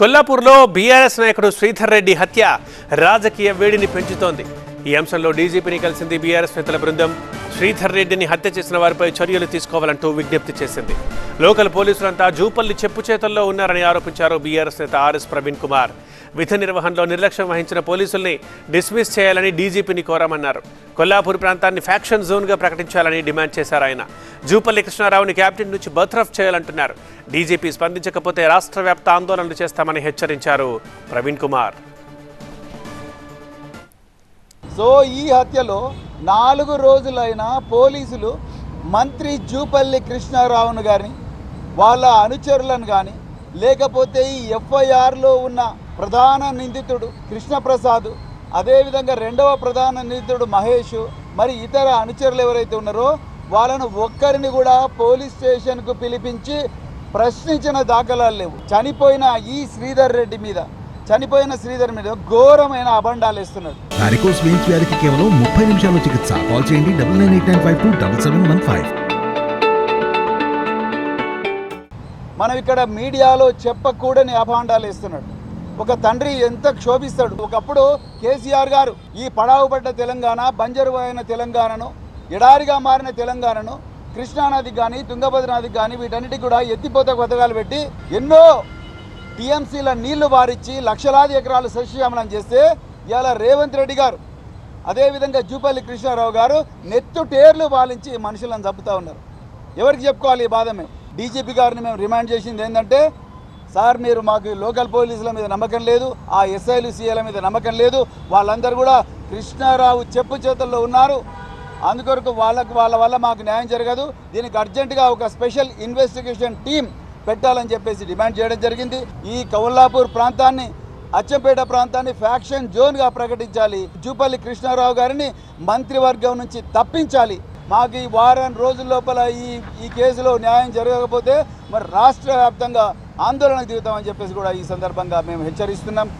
కొల్లాపూర్లో BRS నాయకుడు శ్రీధర్ రెడ్డి హత్య రాజకీయ వేడిని పెంచుతోంది. ఈ అంశంలో డీజీపీని కలిసింది బీఆర్ఎస్ నేతల బృందం. శ్రీధర్ రెడ్డిని హత్య చేసిన వారిపై చర్యలు తీసుకోవాలంటూ విజ్ఞప్తి చేసింది. లోకల్ పోలీసులంతా జూపల్లి చెప్పు చేతల్లో ఉన్నారని ఆరోపించారు బీఆర్ఎస్ నేత ఆర్ఎస్ ప్రవీణ్ కుమార్. విధి నిర్వహణలో నిర్లక్ష్యం వహించిన పోలీసుల్ని డిస్మిస్ చేయాలని డీజీపీని కోరామన్నారు. కొల్లాపూర్ ప్రాంతాన్ని ఫ్యాక్షన్ జోన్గా ప్రకటించాలని డిమాండ్ చేశారు ఆయన. జూపల్లి కృష్ణారావుని క్యాప్టెన్ నుంచి బర్త్రఫ్ చేయాలంటున్నారు. డీజీపీ స్పందించకపోతే రాష్ట్ర ఆందోళనలు చేస్తామని హెచ్చరించారు ప్రవీణ్ కుమార్. సో ఈ హత్యలో నాలుగు రోజులైన పోలీసులు మంత్రి జూపల్లి కృష్ణారావును కానీ వాళ్ళ అనుచరులను కానీ లేకపోతే ఈ ఎఫ్ఐఆర్లో ఉన్న ప్రధాన నిందితుడు కృష్ణప్రసాద్ అదేవిధంగా రెండవ ప్రధాన నిందితుడు మహేష్ మరి ఇతర అనుచరులు ఎవరైతే ఉన్నారో వాళ్ళను ఒక్కరిని కూడా పోలీస్ స్టేషన్కు పిలిపించి ప్రశ్నించిన దాఖలాలు లేవు. చనిపోయిన ఈ శ్రీధర్ రెడ్డి మీద చనిపోయిన శ్రీధర్ మీద ఘోరమైన అబండాలు ఇస్తున్నాడు వారికోస్ వెయిన్స్ వ్యాధికి కేవలం ముప్పై నిమిషాల చికిత్స. కాల్ చేయండి double nine eight nine five two double seven one five. మనం ఇక్కడ మీడియాలో చెప్పకూడని అభాండాలు ఇస్తున్నాడు ఒక తండ్రి ఎంత క్షోభిస్తాడు. ఒకప్పుడు కేసీఆర్ గారు ఈ పడావు పడ్డ తెలంగాణ బంజరు అయిన తెలంగాణను ఎడారిగా మారిన తెలంగాణను కృష్ణానది కానీ తుంగభద్ర నదికి కానీ వీటన్నిటికి కూడా ఎత్తిపోత పథకాలు పెట్టి ఎన్నో టీఎంసీల నీళ్ళు వారిచ్చి లక్షలాది ఎకరాలు సస్యశ్యామలం చేస్తే ఇవాళ రేవంత్ రెడ్డి గారు అదేవిధంగా జూపల్లి కృష్ణారావు గారు నెత్తు టేర్లు పాలించి మనుషులను చంపుతూ ఉన్నారు. ఎవరికి చెప్పుకోవాలి ఈ బాధ మేము? డీజీపీ గారిని మేము రిమాండ్ చేసింది ఏంటంటే సార్ మీరు మాకు లోకల్ పోలీసుల మీద నమ్మకం లేదు ఆ ఎస్ఐలు సీఏల మీద నమ్మకం లేదు వాళ్ళందరూ కూడా కృష్ణారావు చెప్పు చేతుల్లో ఉన్నారు. అందుకొరకు వాళ్ళకు వాళ్ళ వల్ల మాకు న్యాయం జరగదు. దీనికి అర్జెంటుగా ఒక స్పెషల్ ఇన్వెస్టిగేషన్ టీం పెట్టాలని చెప్పేసి డిమాండ్ చేయడం జరిగింది. ఈ కౌల్లాపూర్ ప్రాంతాన్ని అచ్చంపేట ప్రాంతాన్ని ఫ్యాక్షన్ జోన్గా ప్రకటించాలి. జూపల్లి కృష్ణారావు గారిని మంత్రివర్గం నుంచి తప్పించాలి. మాకు ఈ వారం రోజుల లోపల ఈ ఈ కేసులో న్యాయం జరగకపోతే మరి రాష్ట్ర వ్యాప్తంగా ఆందోళన దిగుతామని చెప్పేసి కూడా ఈ సందర్భంగా మేము హెచ్చరిస్తున్నాం.